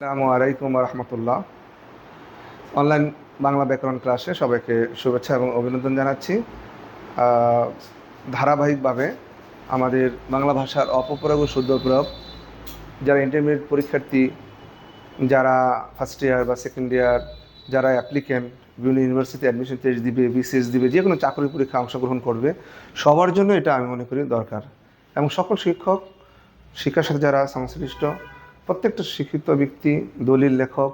আসসালামু আলাইকুম রহমতুল্লাহ। অনলাইন বাংলা ব্যাকরণ ক্লাসে সবাইকে শুভেচ্ছা এবং অভিনন্দন জানাচ্ছি। ধারাবাহিকভাবে আমাদের বাংলা ভাষার অপপ্রয়োগ ও শুদ্ধ প্রয়োগ, যারা ইন্টারমিডিয়েট পরীক্ষার্থী, যারা ফার্স্ট ইয়ার বা সেকেন্ড ইয়ার যারা অ্যাপ্লিকেন্ট বিভিন্ন ইউনিভার্সিটি অ্যাডমিশন টেস্ট দিবে বিসিএস দিবে, যে কোনো চাকরি পরীক্ষা অংশগ্রহণ করবে, সবার জন্য এটা আমি মনে করি দরকার। এবং সকল শিক্ষক, শিক্ষার সাথে যারা সংশ্লিষ্ট প্রত্যেকটা শিক্ষিত ব্যক্তি, দলিল লেখক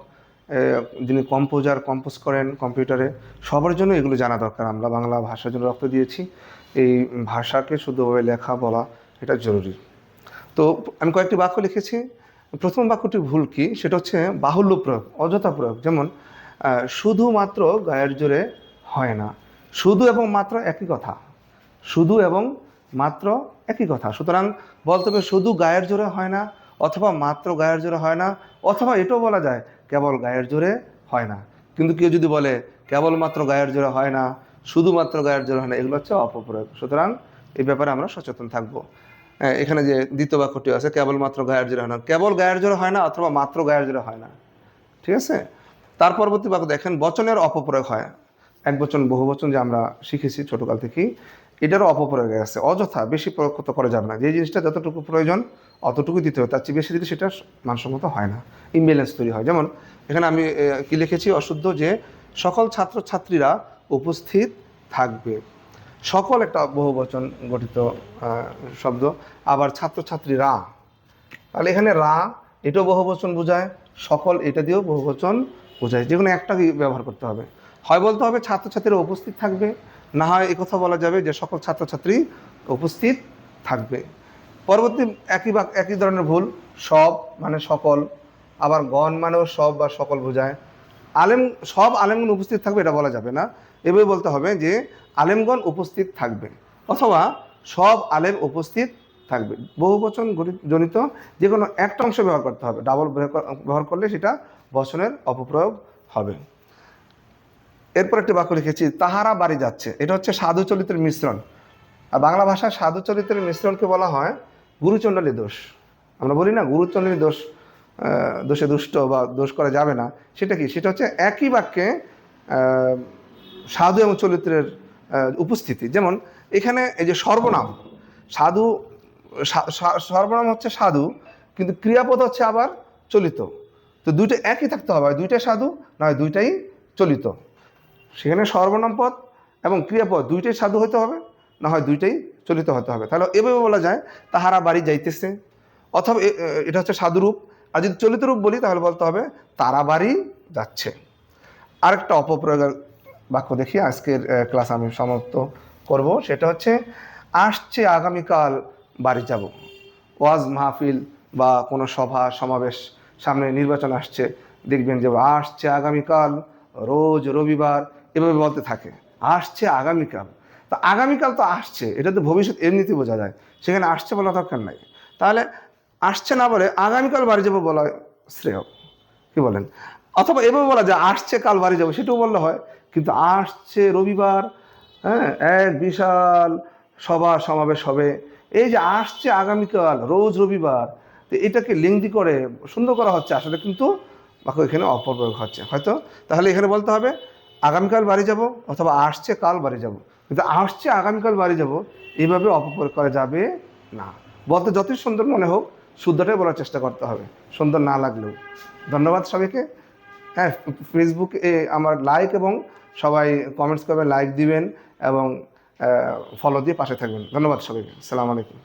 যিনি কম্পোজার কম্পোজ করেন কম্পিউটারে সবার জন্য এগুলো জানা দরকার। আমরা বাংলা ভাষার জন্য রক্ত দিয়েছি। এই ভাষাকে শুদ্ধভাবে লেখা, বলা এটা জরুরি। তো আমি কয়েকটি বাক্য লিখেছি। প্রথম বাক্যটি ভুল কি? সেটা হচ্ছে বাহুল্য প্রয়োগ, অযথা প্রয়োগ। যেমন শুধুমাত্র গায়ের জোরে হয় না। শুধু এবং মাত্র একই কথা। শুধু এবং মাত্র একই কথা। সুতরাং বলতে হবে শুধু গায়ের জোরে হয় না অথবা মাত্র গায়ের জোরে হয় না অথবা এটাও বলা যায় কেবল গায়ের জোরে হয় না। কিন্তু কেউ যদি বলে কেবলমাত্র গায়ের জোরে হয় না শুধুমাত্র গায়ের জোরে হয় না এগুলো হচ্ছে অপপ্রয়োগ। সুতরাং এই ব্যাপারে আমরা সচেতন থাকব। হ্যাঁ, এখানে যে দ্বিতীয় বাক্যটি আছে কেবলমাত্র গায়ের জোরে হয় না। কেবল গায়ের জোরে হয় না অথবা মাত্র গায়ের জোরে হয় না। ঠিক আছে? তার পরবর্তী বাক্য দেখেন বচনের অপপ্রয়োগ হয়। এক বচন বহু বচন যে আমরা শিখেছি ছোটকাল থেকেই এটারও অপপ্রয়োগ আছে। অযথা বেশি প্রয়োগ করা যাবে না। যে জিনিসটা যতটুকু প্রয়োজন অতটুকু দিতে হবে। তার চেয়ে বেশি দিতে সেটা মানসম্মত হয় না। ইমব্যালেন্স তৈরি হয়। যেমন এখানে আমি কি লিখেছি? অশুদ্ধ যে সকল ছাত্রছাত্রীরা উপস্থিত থাকবে। সকল একটা বহুবচন গঠিত শব্দ। আবার ছাত্রছাত্রীরা, তাহলে এখানে রা এটাও বহুবচন বোঝায়, সকল এটা দিয়েও বহুবচন বোঝায়। যে কোনো একটা ব্যবহার করতে হবে। হয় বলতে হবে ছাত্রছাত্রীরা উপস্থিত থাকবে, না হয় কথা বলা যাবে যে সকল ছাত্রছাত্রী উপস্থিত থাকবে। পরবর্তী একই বাক একই ধরনের ভুল, সব মানে সকল, আবার গণ মানেও সব বা সকল বোঝায়। আলেম, সব আলেমগণ উপস্থিত থাকবে, এটা বলা যাবে না। এভাবে বলতে হবে যে, আলেমগণ উপস্থিত থাকবে, অথবা সব আলেম উপস্থিত থাকবে। বহু বচন জনিত যে কোনো একটা অংশ ব্যবহার করতে হবে। ডাবল ব্যবহার করলে সেটা বচনের অপপ্রয়োগ হবে। এরপর একটি বাক্য লিখেছি, তাহারা বাড়ি যাচ্ছে। এটা হচ্ছে সাধু চরিত্রের মিশ্রণ। আর বাংলা ভাষায় সাধু চরিত্রের মিশ্রণকে বলা হয় গুরুচণ্ডলী দোষ। আমরা বলি না গুরুচণ্ডলী দোষ দোষে দুষ্ট বা দোষ করা যাবে না। সেটা কি? সেটা হচ্ছে একই বাক্যে সাধু এবং চরিত্রের উপস্থিতি। যেমন এখানে এই যে সর্বনাম, সাধু সর্বনাম হচ্ছে সাধু, কিন্তু ক্রিয়াপদ হচ্ছে আবার চলিত। তো দুইটা একই থাকতে হবে দুইটাই সাধু নয় দুইটাই চলিত। সেখানে সর্বনাম পদ এবং ক্রিয়াপদ, দুইটাই সাধু হতে হবে, না হয় দুইটাই চলিত হতে হবে। তাহলে এভাবে বলা যায়, তাহারা বাড়ি যাইতেছে। অথবা এটা হচ্ছে সাধুরূপ আর যদি চলিত রূপ বলি, তাহলে বলতে হবে তারা বাড়ি যাচ্ছে। আরেকটা অপপ্রয়োগের বাক্য দেখি, আজকের ক্লাস আমি সমাপ্ত করব। সেটা হচ্ছে, আসছে আগামীকাল বাড়ি যাব। ওয়াজ মাহফিল বা কোনো সভা, সমাবেশ, সামনে নির্বাচন আসছে, দেখবেন যে আসছে আগামীকাল, রোজ রবিবার, এভাবে বলতে থাকে। আসছে আগামীকাল। তা আগামীকাল তো আসছে, এটা তো ভবিষ্যৎ এমনিতেই বোঝা যায়। সেখানে আসছে বলা দরকার নাই। তাহলে আসছে না বলে আগামীকাল বাড়ি যাব বলা শ্রেয়। কি বলেন? অথবা এভাবে বলা যায়, আসছে কাল বাড়ি যাব, সেটাও বললে হয়। কিন্তু আসছে রবিবার হ্যাঁ এক বিশাল সভা সমাবেশ হবে। এই যে আসছে আগামীকাল, রোজ রবিবার, তো এটাকে লিঙ্গি করে সুন্দর করা হচ্ছে। আসলে কিন্তু বাক্য এখানে অপপ্রয়োগ হচ্ছে। হয়তো তাহলে এখানে বলতে হবে, আগামীকাল বাড়ি যাব অথবা আসছে কাল বাড়ি যাব। কিন্তু আসছে, আগামীকাল বাড়ি যাব এইভাবে অপপ্রয়োগ করা যাবে না। বলতে যতই সুন্দর মনে হোক, শুদ্ধটাই বলার চেষ্টা করতে হবে, সুন্দর না লাগলেও। ধন্যবাদ সবাইকে। হ্যাঁ ফেসবুকে আমার লাইক এবং সবাই কমেন্টস করবে লাইক দিবেন এবং ফলো দিয়ে পাশে থাকবেন। ধন্যবাদ সবাইকে। সালাম আলাইকুম।